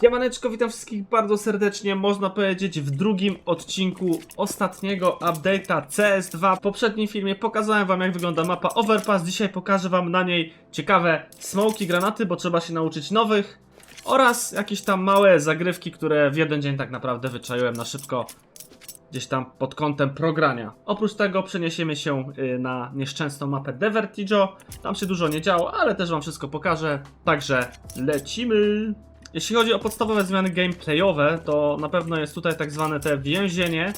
Siemaneczko, witam wszystkich bardzo serdecznie, można powiedzieć w drugim odcinku ostatniego update'a CS2. W poprzednim filmie pokazałem wam jak wygląda mapa Overpass, dzisiaj pokażę wam na niej ciekawe smoki, granaty, bo trzeba się nauczyć nowych oraz jakieś tam małe zagrywki, które w jeden dzień tak naprawdę wyczaiłem na szybko gdzieś tam pod kątem progrania. Oprócz tego przeniesiemy się y, na nieszczęsną mapę Divertigo. Tam się dużo nie działo, ale też wam wszystko pokażę. Także lecimy! Jeśli chodzi o podstawowe zmiany gameplayowe, to na pewno jest tutaj tak zwane te więzienie,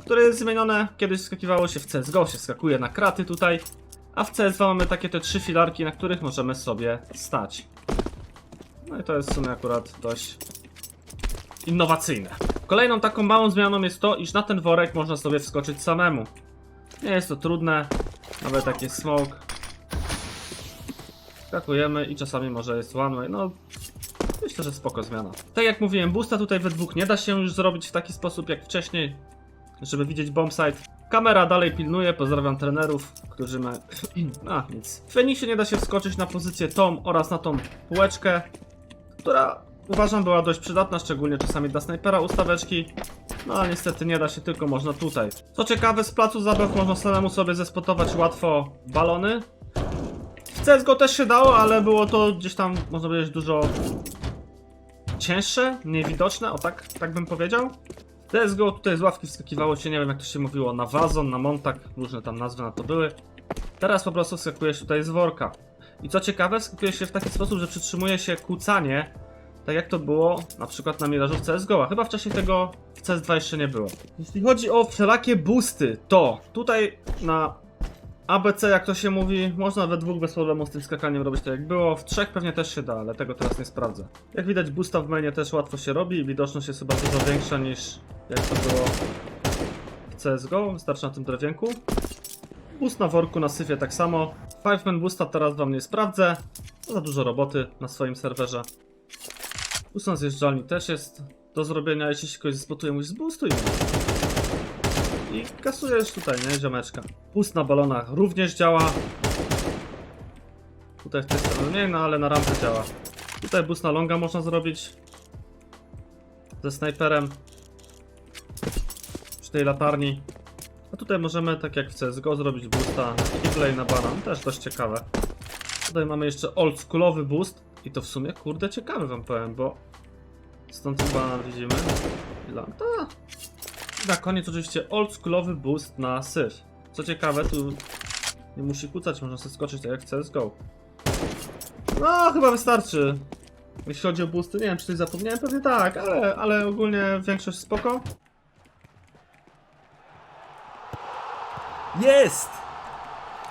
które jest zmienione, kiedyś skakiwało się w CSGO, się skakuje na kraty tutaj, a w CS2 mamy takie te trzy filarki, na których możemy sobie stać. No i to jest w sumie akurat dość innowacyjne. Kolejną taką małą zmianą jest to, iż na ten worek można sobie wskoczyć samemu. Nie jest to trudne, nawet taki smoke. Skakujemy i czasami może jest one way, no myślę, że spoko zmiana. Tak jak mówiłem, boosta tutaj we dwóch nie da się już zrobić w taki sposób jak wcześniej, żeby widzieć bombsite. Kamera dalej pilnuje, pozdrawiam trenerów, którzy ma... A, nic. W Feniksie nie da się wskoczyć na pozycję tą oraz na tą półeczkę, która uważam była dość przydatna, szczególnie czasami dla snajpera ustaweczki. No ale niestety nie da się, tylko można tutaj. Co ciekawe, z placu zabaw można samemu sobie zespotować łatwo balony. W CSGO też się dało, ale było to gdzieś tam, można powiedzieć, dużo cięższe, mniej widoczne, o tak, tak bym powiedział. CSGO tutaj z ławki wskakiwało się, nie wiem jak to się mówiło, na wazon, na montak, różne tam nazwy na to były. Teraz po prostu wskakujesz tutaj z worka. I co ciekawe, wskakuje się w taki sposób, że przytrzymuje się kłócanie, tak jak to było na przykład na Mirażu w CSGO, a chyba wcześniej tego w CS2 jeszcze nie było. Jeśli chodzi o wszelakie boosty, to tutaj na ABC, jak to się mówi, można we dwóch bez problemu z tym skakaniem robić tak jak było. W trzech pewnie też się da, ale tego teraz nie sprawdzę. Jak widać, boosta w mainie też łatwo się robi. Widoczność jest chyba dużo większa niż jak to było w CSGO. Wystarczy na tym drewienku. Boost na worku, na syfie tak samo. Five man boosta teraz wam nie sprawdzę. Za dużo roboty na swoim serwerze. Boost na zjeżdżalni też jest do zrobienia. Jeśli się kogoś zbotuje, musisz zboostuj. I kasujesz tutaj, nie, ziomeczka. Pust na balonach również działa. Tutaj w tej stronie nie, no ale na rampę działa. Tutaj boost na longa można zrobić. Ze snajperem. Przy tej latarni. A tutaj możemy, tak jak w CSGO, zrobić boosta na keyplay na banan. Też dość ciekawe. Tutaj mamy jeszcze oldschoolowy boost. I to w sumie, kurde, ciekawe wam powiem, bo... Stąd banan widzimy. I lanta. I na koniec oczywiście oldschoolowy boost na syf. Co ciekawe, tu nie musi kucać, można sobie skoczyć tak jak w CSGO. No, chyba wystarczy. Jeśli chodzi o boosty, nie wiem czy coś zapomniałem, pewnie tak, ale, ale ogólnie większość spoko. Jest!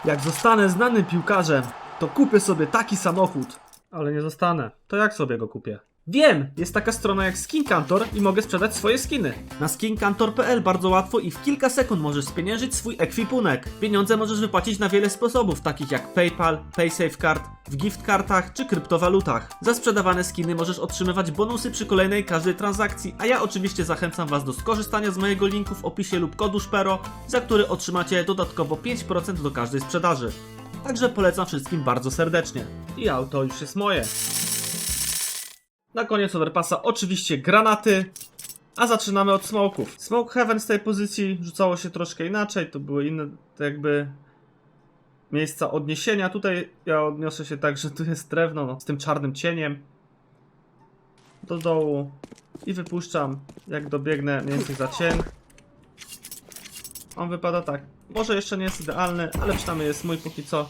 Jak zostanę znanym piłkarzem, to kupię sobie taki samochód. Ale nie zostanę. To jak sobie go kupię? Wiem! Jest taka strona jak SkinCantor i mogę sprzedać swoje skiny. Na skincantor.pl bardzo łatwo i w kilka sekund możesz spieniężyć swój ekwipunek. Pieniądze możesz wypłacić na wiele sposobów, takich jak PayPal, PaySafeCard, w gift kartach czy kryptowalutach. Za sprzedawane skiny możesz otrzymywać bonusy przy kolejnej każdej transakcji, a ja oczywiście zachęcam Was do skorzystania z mojego linku w opisie lub kodu Szpero, za który otrzymacie dodatkowo 5% do każdej sprzedaży. Także polecam wszystkim bardzo serdecznie. I auto już jest moje. Na koniec overpassa oczywiście granaty, a zaczynamy od smoków. Smoke Heaven z tej pozycji rzucało się troszkę inaczej, to były inne jakby miejsca odniesienia. Tutaj ja odniosę się tak, że tu jest drewno no, z tym czarnym cieniem do dołu i wypuszczam jak dobiegnę mniej więcej za cień. On wypada tak. Może jeszcze nie jest idealny, ale przynajmniej jest mój póki co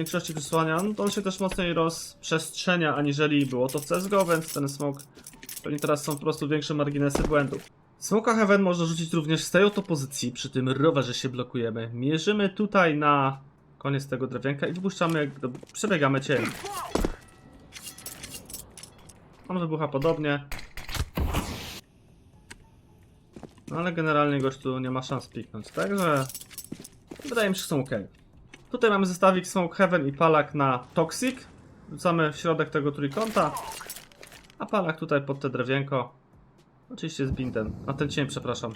większości wysłania, no to on się też mocniej rozprzestrzenia, aniżeli było to w CSGO, więc ten smok pewnie teraz są po prostu większe marginesy błędów. Smoka Heaven można rzucić również z tej oto pozycji, przy tym rowerze się blokujemy. Mierzymy tutaj na koniec tego drewienka i wypuszczamy, przebiegamy cień. On wybucha podobnie. No ale generalnie gościu nie ma szans piknąć, także wydaje mi się, że są ok. Tutaj mamy zestawik Smoke Heaven i Palak na Toxic. Wrzucamy w środek tego trójkąta. A Palak tutaj pod te drewienko. Oczywiście z bindem. A ten cień, przepraszam.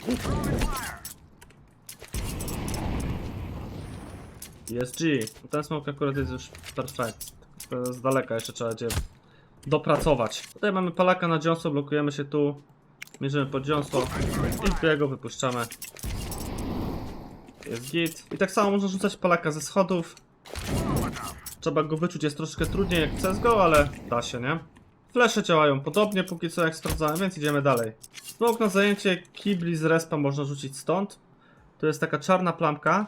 ESG. Ten smoke akurat jest już perfect. Z daleka jeszcze trzeba będzie dopracować. Tutaj mamy palaka na dziąsło, blokujemy się tu, mierzymy pod dziąsło i jego wypuszczamy. Jest git. I tak samo można rzucać palaka ze schodów. Trzeba go wyczuć, jest troszkę trudniej jak CSGO, ale da się, nie? Flesze działają podobnie póki co jak sprawdzałem, więc idziemy dalej. Smok na zajęcie kibli z respa można rzucić stąd. To jest taka czarna plamka.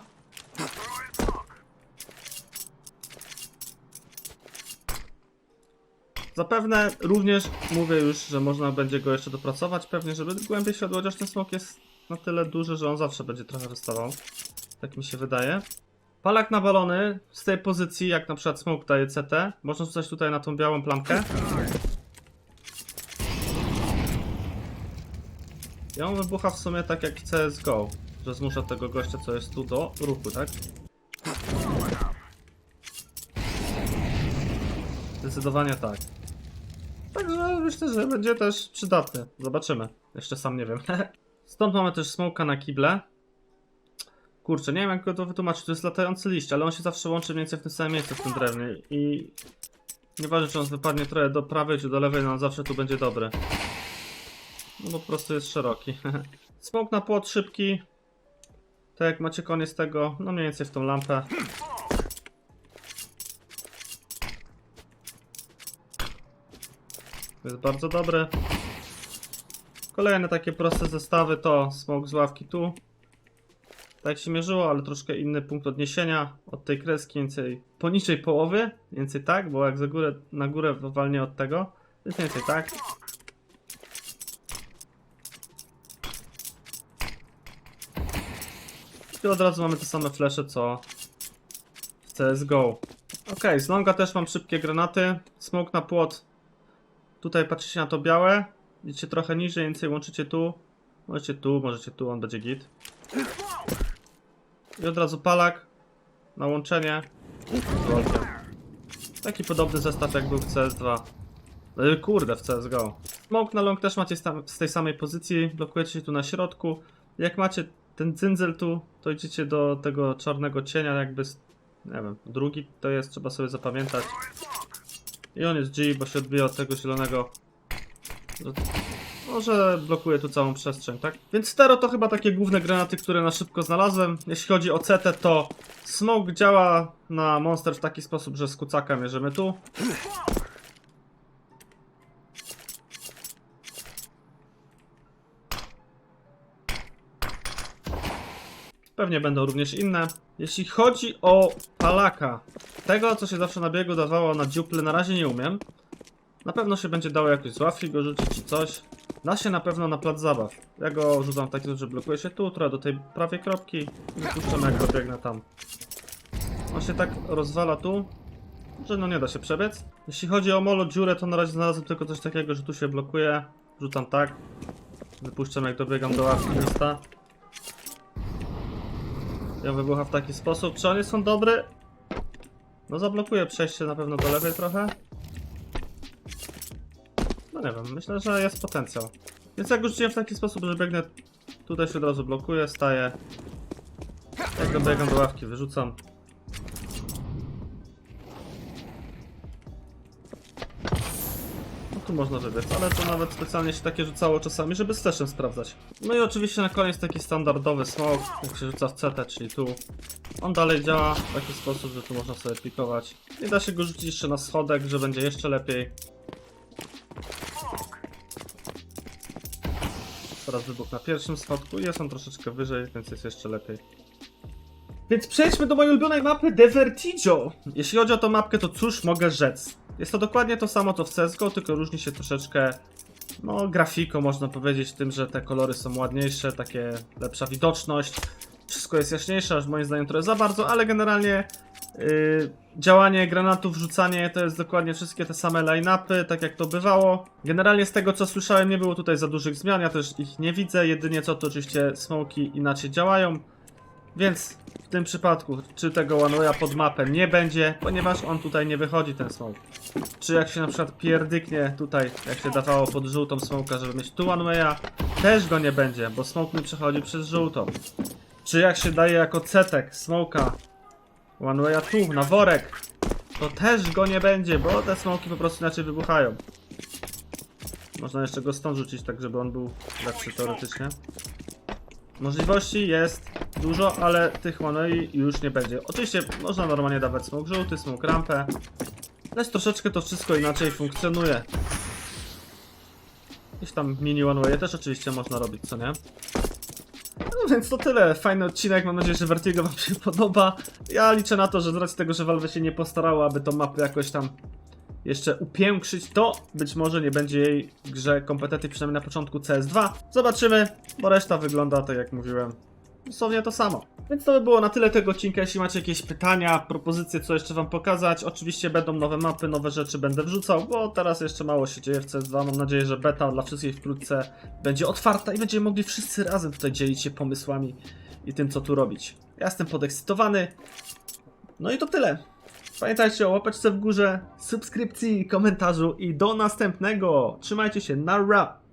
Zapewne również mówię już, że można będzie go jeszcze dopracować, pewnie żeby głębiej szedł, chociaż ten smok jest na tyle duży, że on zawsze będzie trochę wystawał. Tak mi się wydaje. Palak na balony z tej pozycji, jak na przykład smoke daje CT, można rzucać tutaj na tą białą plamkę. I on wybucha w sumie tak jak CSGO, że zmusza tego gościa, co jest tu do ruchu, tak? Zdecydowanie tak. Także myślę, że będzie też przydatny. Zobaczymy. Jeszcze sam nie wiem. Stąd mamy też smoka na kible. Kurczę, nie wiem jak go to wytłumaczyć. To jest latający liść, ale on się zawsze łączy mniej więcej w tym samym miejscu w tym drewnie. I nieważne czy on wypadnie trochę do prawej czy do lewej, no on zawsze tu będzie dobry. No po prostu jest szeroki. Smok na płot szybki. Tak jak macie koniec tego, no mniej więcej w tą lampę. Jest bardzo dobre. Kolejne takie proste zestawy to smok z ławki tu. Tak się mierzyło, ale troszkę inny punkt odniesienia od tej kreski, więcej poniżej połowy, więcej tak, bo jak za górę, na górę walnie od tego, jest więcej tak. I od razu mamy te same flesze co w CSGO. Ok, z longa też mam szybkie granaty. Smoke na płot. Tutaj patrzycie na to białe. Idziecie trochę niżej, więcej łączycie tu. Możecie tu, możecie tu, on będzie git. I od razu palak. Na łączenie. Taki podobny zestaw jak był w CS2. Yy, kurde, w CSGO. Smoke na long też macie z tej samej pozycji. Blokujecie się tu na środku. Jak macie ten cyndzel tu, to idziecie do tego czarnego cienia jakby... Nie wiem, drugi to jest, trzeba sobie zapamiętać. I on jest G, bo się odbija od tego zielonego. Może blokuje tu całą przestrzeń, tak? Więc Stero to chyba takie główne granaty, które na szybko znalazłem. Jeśli chodzi o CT, to Smoke działa na Monster w taki sposób, że z kucaka mierzymy tu. Pewnie będą również inne. Jeśli chodzi o palaka, tego co się zawsze na biegu dawało na dziuple, na razie nie umiem. Na pewno się będzie dało jakoś ławki go rzucić czy coś. Da się na pewno na plac zabaw. Ja go rzucam w taki sposób, że blokuje się tu, trochę do tej prawej kropki i wypuszczam jak dobiegnę tam. On się tak rozwala tu, że no nie da się przebiec. Jeśli chodzi o molo dziurę, to na razie znalazłem tylko coś takiego, że tu się blokuje. Rzucam tak. Wypuszczam jak dobiegam do ławki lista. Ja wybucha w taki sposób. Czy on jest on dobry? No zablokuje przejście na pewno do lewej trochę. Nie wiem, myślę, że jest potencjał. Więc jak rzuciłem w taki sposób, że biegnę tutaj się od razu blokuje, staję. Jak dobiegam do ławki, wyrzucam. No tu można wybiec, ale to nawet specjalnie się takie rzucało czasami, żeby z testem sprawdzać. No i oczywiście na koniec taki standardowy smoke, jak się rzuca w CT, czyli tu. On dalej działa w taki sposób, że tu można sobie pikować. I da się go rzucić jeszcze na schodek, że będzie jeszcze lepiej. Teraz wybuch na pierwszym schodku, jest on troszeczkę wyżej, więc jest jeszcze lepiej. Więc przejdźmy do mojej ulubionej mapy The Vertigo. Jeśli chodzi o tą mapkę, to cóż mogę rzec? Jest to dokładnie to samo co w CSGO, tylko różni się troszeczkę no, grafiką, można powiedzieć, tym, że te kolory są ładniejsze, takie lepsza widoczność. Wszystko jest jaśniejsze, aż moim zdaniem trochę za bardzo, ale generalnie działanie granatów, rzucanie to jest dokładnie wszystkie te same line-upy, tak jak to bywało. Generalnie z tego co słyszałem nie było tutaj za dużych zmian, ja też ich nie widzę, jedynie co to oczywiście smoki inaczej działają. Więc w tym przypadku, czy tego one pod mapę nie będzie, ponieważ on tutaj nie wychodzi ten smoke. Czy jak się na przykład pierdyknie tutaj, jak się dawało pod żółtą smoka, żeby mieć tu one też go nie będzie, bo smoke mi przechodzi przez żółtą. Czy jak się daje jako cetek smoka one tu, na worek, to też go nie będzie, bo te smoki po prostu inaczej wybuchają. Można jeszcze go stąd rzucić, tak żeby on był lepszy teoretycznie. Możliwości jest dużo, ale tych monoi już nie będzie. Oczywiście można normalnie dawać smok żółty, smok rampę, lecz troszeczkę to wszystko inaczej funkcjonuje. Gdzieś tam mini one też oczywiście można robić, co nie? No więc to tyle. Fajny odcinek. Mam nadzieję, że Vertigo Wam się podoba. Ja liczę na to, że z racji tego, że Valve się nie postarało, aby tą mapę jakoś tam jeszcze upiększyć, to być może nie będzie jej grze kompetentnej, przynajmniej na początku CS2. Zobaczymy, bo reszta wygląda tak jak mówiłem. Dosłownie to samo. Więc to by było na tyle tego odcinka. Jeśli macie jakieś pytania, propozycje, co jeszcze wam pokazać, oczywiście będą nowe mapy, nowe rzeczy będę wrzucał, bo teraz jeszcze mało się dzieje w CS2. Mam nadzieję, że beta dla wszystkich wkrótce będzie otwarta i będziemy mogli wszyscy razem tutaj dzielić się pomysłami i tym, co tu robić. Ja jestem podekscytowany. No i to tyle. Pamiętajcie o łapeczce w górze, subskrypcji, komentarzu i do następnego. Trzymajcie się, na rap!